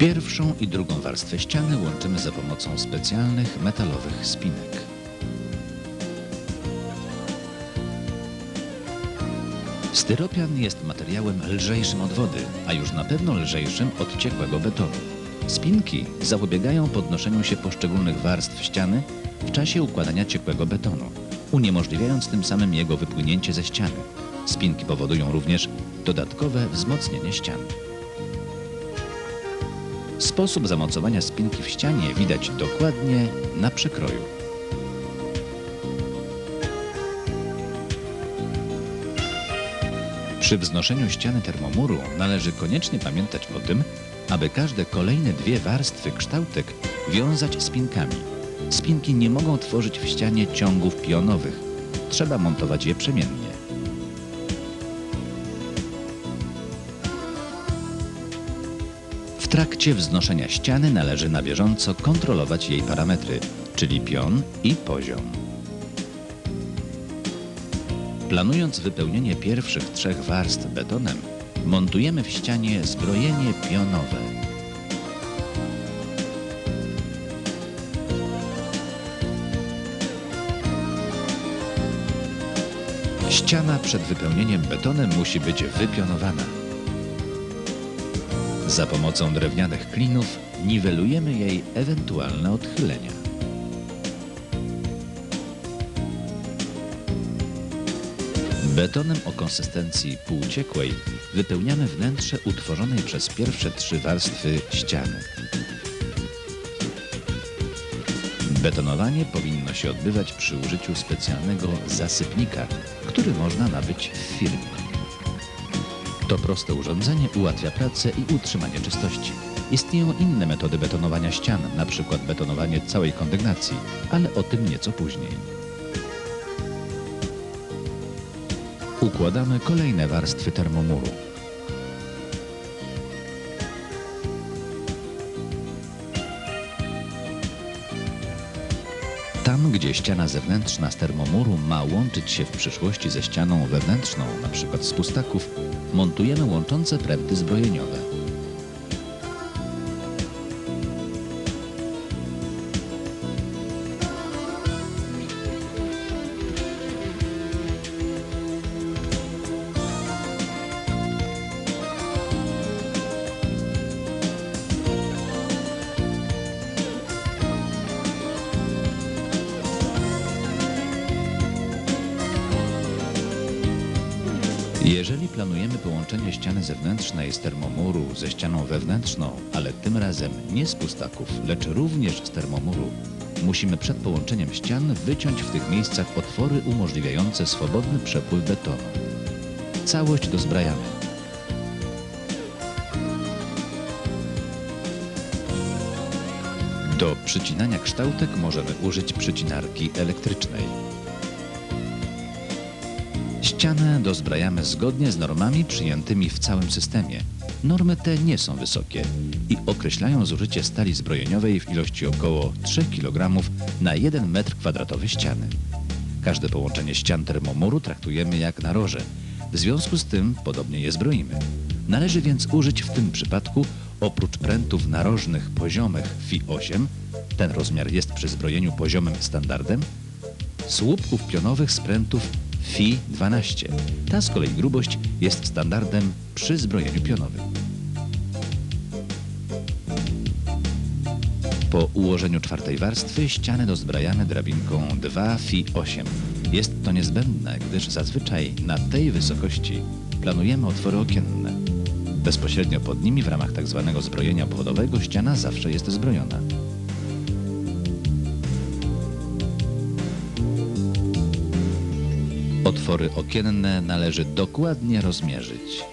Pierwszą i drugą warstwę ściany łączymy za pomocą specjalnych metalowych spinek. Styropian jest materiałem lżejszym od wody, a już na pewno lżejszym od ciekłego betonu. Spinki zapobiegają podnoszeniu się poszczególnych warstw ściany w czasie układania ciekłego betonu, uniemożliwiając tym samym jego wypłynięcie ze ściany. Spinki powodują również dodatkowe wzmocnienie ściany. Sposób zamocowania spinki w ścianie widać dokładnie na przekroju. Przy wznoszeniu ściany termomuru należy koniecznie pamiętać o tym, aby każde kolejne dwie warstwy kształtek wiązać spinkami. Spinki nie mogą tworzyć w ścianie ciągów pionowych. Trzeba montować je przemiennie. Trakcie wznoszenia ściany należy na bieżąco kontrolować jej parametry, czyli pion i poziom. Planując wypełnienie pierwszych trzech warstw betonem, montujemy w ścianie zbrojenie pionowe. Ściana przed wypełnieniem betonem musi być wypionowana. Za pomocą drewnianych klinów niwelujemy jej ewentualne odchylenia. Betonem o konsystencji półciekłej wypełniamy wnętrze utworzonej przez pierwsze trzy warstwy ściany. Betonowanie powinno się odbywać przy użyciu specjalnego zasypnika, który można nabyć w firmie. To proste urządzenie ułatwia pracę i utrzymanie czystości. Istnieją inne metody betonowania ścian, np. betonowanie całej kondygnacji, ale o tym nieco później. Układamy kolejne warstwy termomuru. Tam, gdzie ściana zewnętrzna z termomuru ma łączyć się w przyszłości ze ścianą wewnętrzną, np. z pustaków, montujemy łączące pręty zbrojeniowe. Jeżeli planujemy połączenie ściany zewnętrznej z termomuru ze ścianą wewnętrzną, ale tym razem nie z pustaków, lecz również z termomuru, musimy przed połączeniem ścian wyciąć w tych miejscach otwory umożliwiające swobodny przepływ betonu. Całość dozbrajamy. Do przycinania kształtek możemy użyć przycinarki elektrycznej. Ścianę dozbrajamy zgodnie z normami przyjętymi w całym systemie. Normy te nie są wysokie i określają zużycie stali zbrojeniowej w ilości około 3 kg na 1 m2 ściany. Każde połączenie ścian termomuru traktujemy jak naroże. W związku z tym podobnie je zbroimy. Należy więc użyć w tym przypadku oprócz prętów narożnych poziomych FI 8, ten rozmiar jest przy zbrojeniu poziomym standardem, słupków pionowych z prętów FI 12. Ta z kolei grubość jest standardem przy zbrojeniu pionowym. Po ułożeniu czwartej warstwy ściany dozbrajamy drabinką 2 FI 8. Jest to niezbędne, gdyż zazwyczaj na tej wysokości planujemy otwory okienne. Bezpośrednio pod nimi w ramach tzw. zbrojenia obwodowego ściana zawsze jest zbrojona. Otwory okienne należy dokładnie rozmierzyć.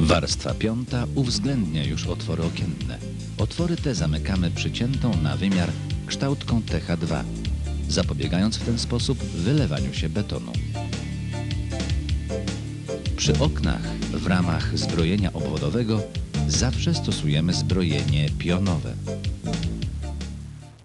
Warstwa piąta uwzględnia już otwory okienne. Otwory te zamykamy przyciętą na wymiar kształtką TH2, zapobiegając w ten sposób wylewaniu się betonu. Przy oknach w ramach zbrojenia obwodowego zawsze stosujemy zbrojenie pionowe.